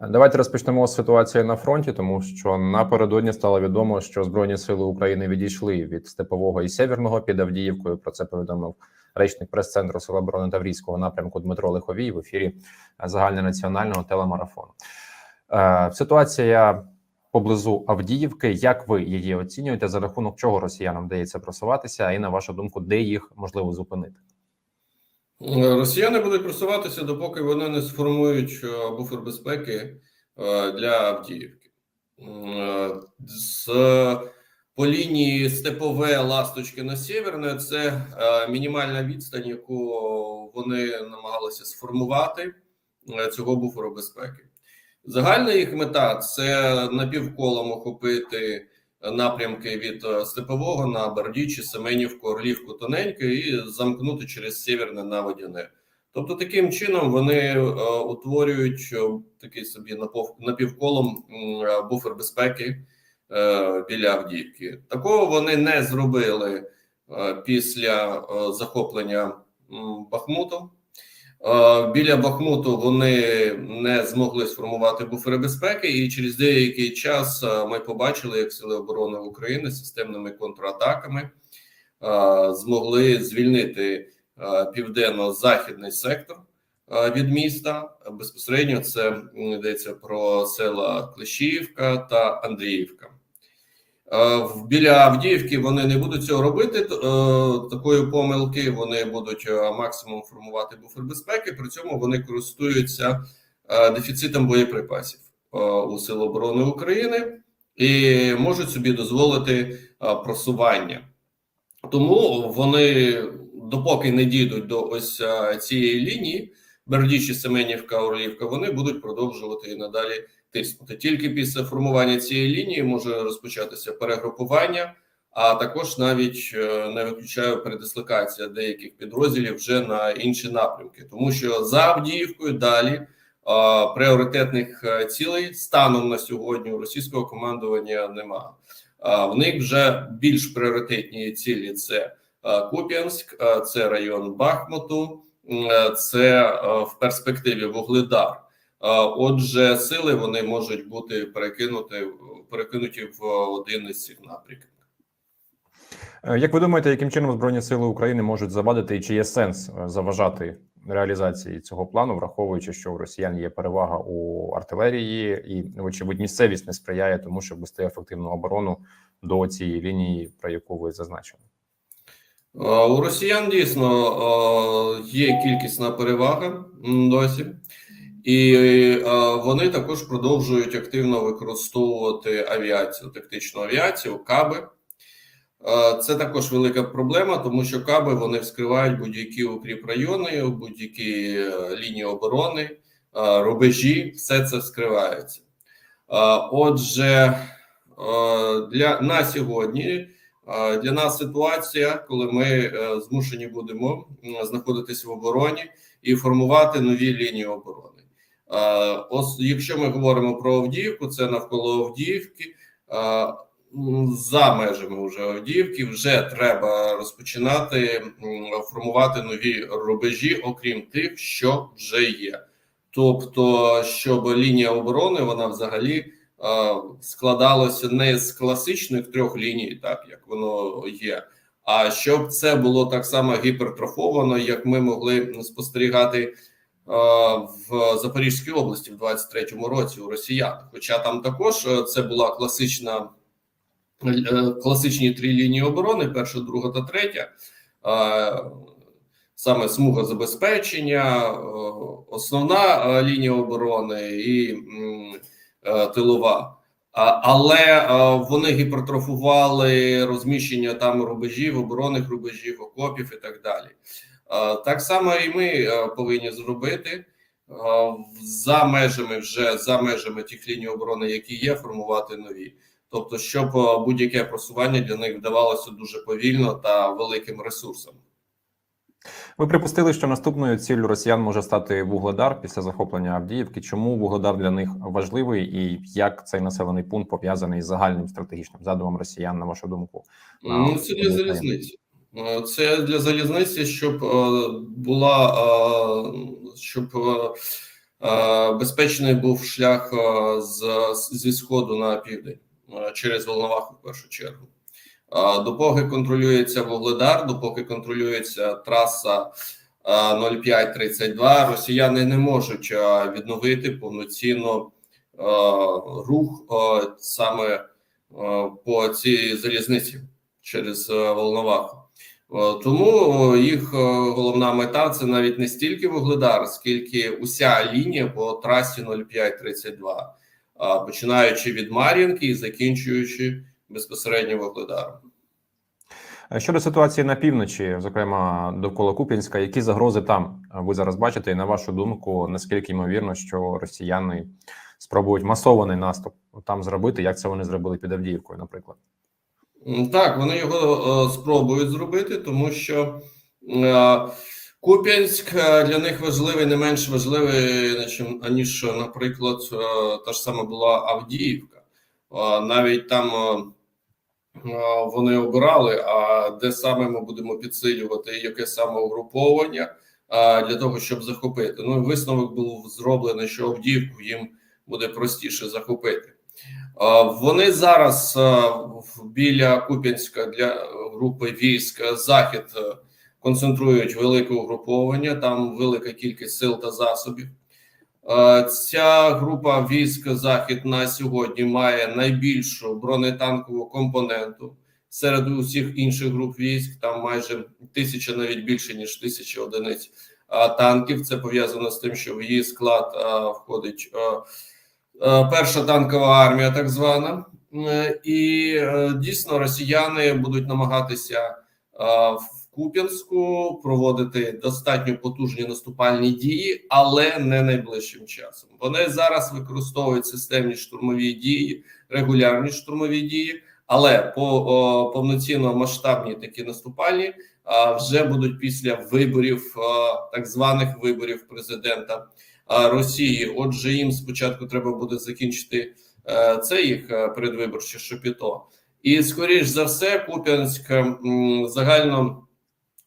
Давайте розпочнемо з ситуації на фронті, тому що напередодні стало відомо, що збройні сили України відійшли від степового і северного під Авдіївкою. Про це повідомив речник прес-центру Сил оборони Таврійського напрямку Дмитро Лиховій в ефірі загальнонаціонального телемарафону. Е, Ситуація поблизу Авдіївки. Як ви її оцінюєте? За рахунок чого росіянам вдається просуватися, і на вашу думку, де їх можливо зупинити? Росіяни будуть просуватися, допоки вони не сформують е, буфер безпеки е, для Авдіївки. Е, З по лінії Степове Ласточки на Сєверне це мінімальна відстань, яку вони намагалися сформувати цього буферу безпеки. Загальна їх мета це напівколом охопити напрямки від Степового на Бардічі, Семенівку, Орлівку, Тоненьке і замкнути через Сєверне на Водяне. Тобто, таким чином вони е, утворюють е, такий собі напівколом е, буфер безпеки е, біля Авдіївки. Такого вони не зробили е, після е, захоплення Бахмуту. Е, Біля Бахмуту вони не змогли сформувати буфери безпеки, і через деякий час е, ми побачили, як сили оборони України системними контратаками е, змогли звільнити південно-західний сектор від міста. Безпосередньо це йдеться про села Клещіївка та Андріївка. Е, Біля Авдіївки вони не будуть цього робити. е, Такої помилки вони будуть е, максимум формувати буфер безпеки. При цьому вони користуються дефіцитом боєприпасів у Сил оборони України і можуть собі дозволити просування. Тому вони, допоки не дійдуть до ось цієї лінії, Бердічі, Семенівка, Орлівка, вони будуть продовжувати і надалі тиснути. Тільки після формування цієї лінії може розпочатися перегрупування, а також навіть е, не виключаю передислокація деяких підрозділів вже на інші напрямки, тому що за Авдіївкою далі е, пріоритетних е, цілей станом на сьогодні у російського командування немає. В них вже більш пріоритетні цілі це Куп'янськ, це район Бахмуту, це в перспективі Вугледар. Отже, сили вони можуть бути перекинуті, перекинуті в один із цих напрямків. Е, Як ви думаєте, яким чином Збройні сили України можуть завадити і чи є сенс е, заважати реалізації цього плану, враховуючи, що у росіян є перевага у артилерії, і вочевидь місцевість не сприяє тому, щоб вести ефективну оборону до цієї лінії, про яку ви зазначили? Е, У росіян дійсно є кількісна перевага досі, і е, вони також продовжують активно використовувати авіацію, тактичну авіацію, каби. Е, Це також велика проблема, тому що каби вони вскривають будь-які укріп райони, будь-які е, лінії оборони, рубежі, все це вскривається. Отже, для на сьогодні для нас ситуація, коли ми змушені будемо м, знаходитися в обороні і формувати нові лінії оборони. Якщо ми говоримо про Авдіївку, це навколо Авдіївки. За межами вже Авдіївки вже треба розпочинати формувати нові рубежі, окрім тих, що вже є. Тобто, щоб лінія оборони вона взагалі складалося не з класичних трьох ліній, так як воно є, а щоб це було так само гіпертрофовано, як ми могли спостерігати в Запорізькій області в 23-му році у росіян. Хоча там також е, це була класична е, класичні три лінії оборони: перша, друга та третя. Е, Саме смуга забезпечення, е, основна е, лінія оборони і е, тилова. Але е, вони гіпертрофували розміщення там рубежів, оборонних рубежів, окопів і так далі. Так само і ми е, повинні зробити е, за межами вже за межами тих ліній оборони, які є, формувати нові. Тобто, щоб е, будь-яке просування для них вдавалося дуже повільно та великим ресурсом. Ви припустили, що наступною ціллю росіян може стати Вугледар після захоплення Авдіївки. Чому Вугледар для них важливий, і як цей населений пункт пов'язаний з загальним стратегічним задумом росіян, на вашу думку? Ну, це для залізниці. Е, Це для залізниці, щоб е, була е, щоб безпечний був шлях з, зі сходу на південь через Волноваху в першу чергу. Допоки контролюється Вугледар, допоки контролюється траса е, 0532, росіяни не можуть відновити повноцінно рух саме по цій залізниці через Волноваху. Е, Тому їх е, головна мета це навіть не стільки Вугледар, скільки уся лінія по трасі 0532, а, починаючи від Мар'їнки і закінчуючи безпосередньо Вугледаром. Е, Щодо ситуації на півночі, зокрема довкола Куп'янська, які загрози там е, ви зараз бачите, і на вашу думку, наскільки ймовірно, що росіяни спробують масований наступ там зробити, як це вони зробили під Авдіївкою, наприклад? Так, вони його е, спробують зробити, тому що е, Куп'янськ е, для них важливий, не менш важливий, аніж, наприклад, та ж сама була Авдіївка. Навіть там вони обирали, а де саме ми будемо підсилювати, яке саме угруповання для того, щоб захопити. Ну, висновок був зроблений, що Авдіївку їм буде простіше захопити. Вони зараз біля Куп'янська для групи військ е, захід е, концентрують велике угруповання. Там велика кількість сил та засобів. Е, Ця група військ захід на сьогодні має найбільшу бронетанкову компоненту серед усіх інших груп військ. Там майже тисяча, навіть більше ніж тисяча одиниць танків. Це пов'язано з тим, що в її склад входить. Е, Перша танкова армія, так звана, Е, і е, дійсно росіяни будуть намагатися в Куп'янську проводити достатньо потужні наступальні дії, але не найближчим часом. Вони зараз використовують системні штурмові дії, регулярні штурмові дії, але по повноцінно масштабні такі наступальні а, вже будуть після виборів, так званих виборів президента Росії. Отже, їм спочатку треба буде закінчити е, це їх е, передвиборче шопіто. І скоріш за все, Куп'янськ загально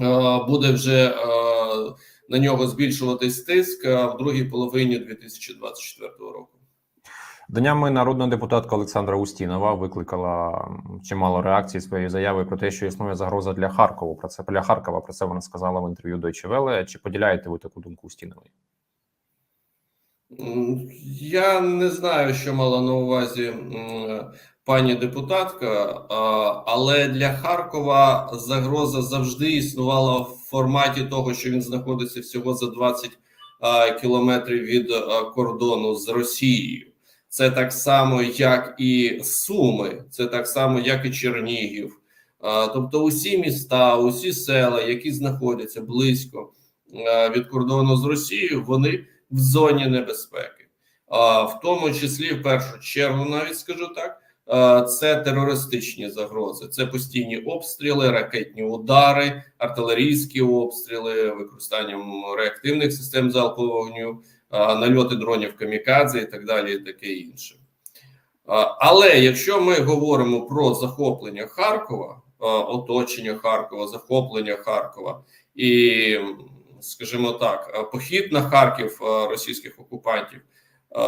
е, буде вже на нього збільшуватись тиск в другій половині 2024 року. Днями народна депутатка Олександра Устінова викликала чимало реакцій своєю заявою про те, що існує загроза для Харкова. Про це для Харкова. Про це вона сказала в інтерв'ю Deutsche Welle. Чи поділяєте ви таку думку Устінової? Я не знаю, що мала на увазі пані депутатка, але для Харкова загроза завжди існувала в форматі того, що він знаходиться всього за 20 кілометрів від кордону з Росією. Це так само, як і Суми, це так само, як і Чернігів. Тобто, усі міста, усі села, які знаходяться близько від кордону з Росією, вони в зоні небезпеки, в тому числі в першу чергу, навіть скажу так, це терористичні загрози, це постійні обстріли, ракетні удари, артилерійські обстріли, використанням реактивних систем залпового вогню, нальоти дронів камікадзе і так далі, і таке інше. Але якщо ми говоримо про захоплення Харкова, оточення Харкова, захоплення Харкова і скажімо так, е, похід на Харків е, російських окупантів, е,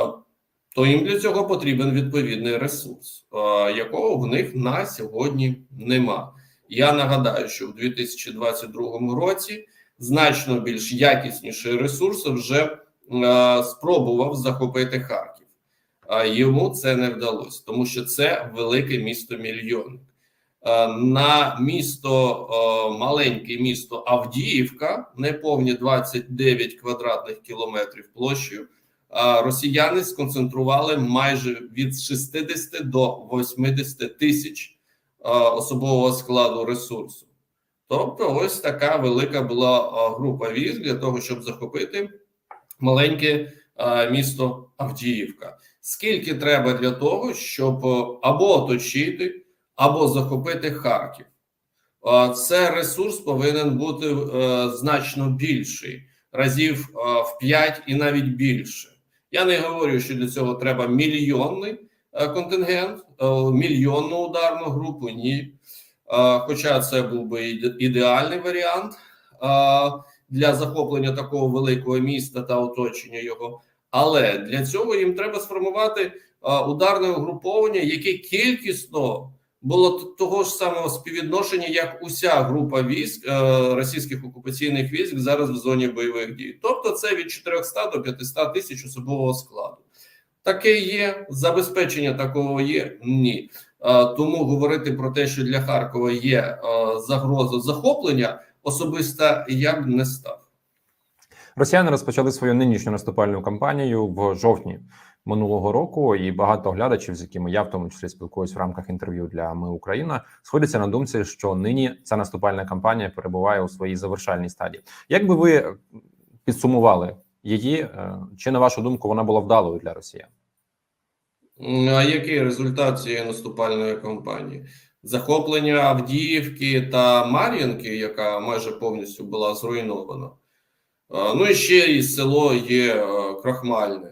то їм для цього потрібен відповідний ресурс, якого в них на сьогодні нема. Я нагадаю, що в 2022 році значно більш якісніший ресурс вже спробував захопити Харків. А йому це не вдалося, тому що це велике місто мільйонник. Е, на місто маленьке місто Авдіївка, неповні 29 квадратних кілометрів площею. е, Росіяни сконцентрували майже від 60 до 80 тисяч е, особового складу ресурсу. Тобто, ось така велика була група військ для того, щоб захопити маленьке місто Авдіївка. Скільки треба для того, щоб або оточити, або захопити Харків? Е, Це ресурс повинен бути е, значно більший, разів е, в 5 і навіть більше. Я не говорю, що для цього треба мільйонний контингент, мільйонну ударну групу. Ні. Хоча це був би ідеальний варіант для захоплення такого великого міста та оточення його. Але для цього їм треба сформувати ударне угруповання, яке кількісно було того ж самого співвідношення, як уся група військ е, російських окупаційних військ зараз в зоні бойових дій. Тобто, це від 400 до 500 тисяч особового складу. Таке є забезпечення такого є ні. Е, Тому говорити про те, що для Харкова є е, загроза захоплення, особисто я б не став. Росіяни розпочали свою нинішню наступальну кампанію в жовтні минулого року, і багато глядачів, з якими я в тому числі спілкуюсь в рамках інтерв'ю для Ми Україна, сходяться на думці, що нині ця наступальна кампанія перебуває у своїй завершальній стадії. Як би ви підсумували її? е, Чи на вашу думку вона була вдалою для Росіян? А який результат цієї наступальної кампанії? Захоплення Авдіївки та Мар'їнки, яка майже повністю була зруйнована. Е, Ну і ще і село є е, Крахмальне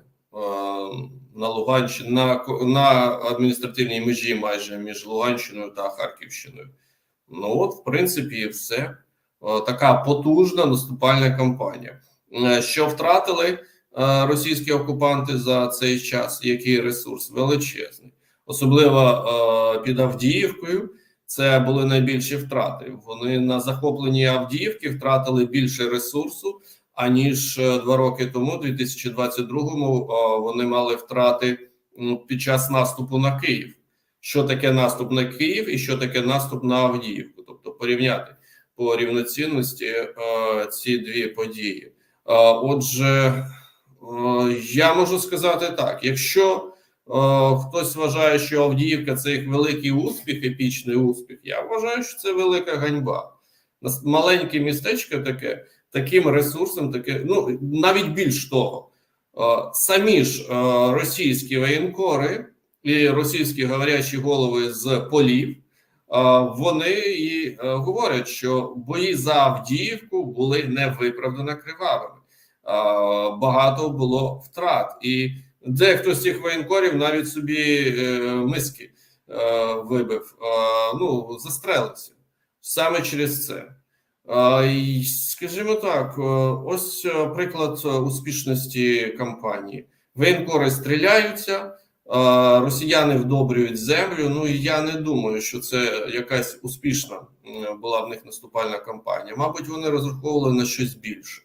на Луганщині, на, на адміністративній межі майже між Луганщиною та Харківщиною. Ну от, в принципі, все. Е, Така потужна наступальна кампанія. Е, Що втратили е, російські окупанти за цей час? Який ресурс величезний, особливо під Авдіївкою. Це були найбільші втрати. Вони на захопленні Авдіївки втратили більше ресурсу аніж е, два роки тому, 2022-му, е, вони мали втрати під час наступу на Київ. Що таке наступ на Київ і що таке наступ на Авдіївку? Тобто порівняти по рівноцінності е, ці дві події. Отже, я можу сказати так: якщо хтось вважає, що Авдіївка це їх великий успіх, епічний успіх, я вважаю, що це велика ганьба. Маленьке містечко таке, таким ресурсом, таке, ну навіть більш того, е, самі ж е, російські воєнкори і російські говорячі голови з полів. е, Вони і говорять, що бої за Авдіївку були невиправдано кривавими. Багато було втрат, і дехто з цих воєнкорів навіть собі миски вибив, ну застрелився саме через це. Скажімо так, ось е, приклад е, успішності кампанії. Воєнкори стріляються, росіяни вдобрюють землю. Ну і я не думаю, що це якась успішна була в них наступальна кампанія. Мабуть, вони розраховували на щось більше.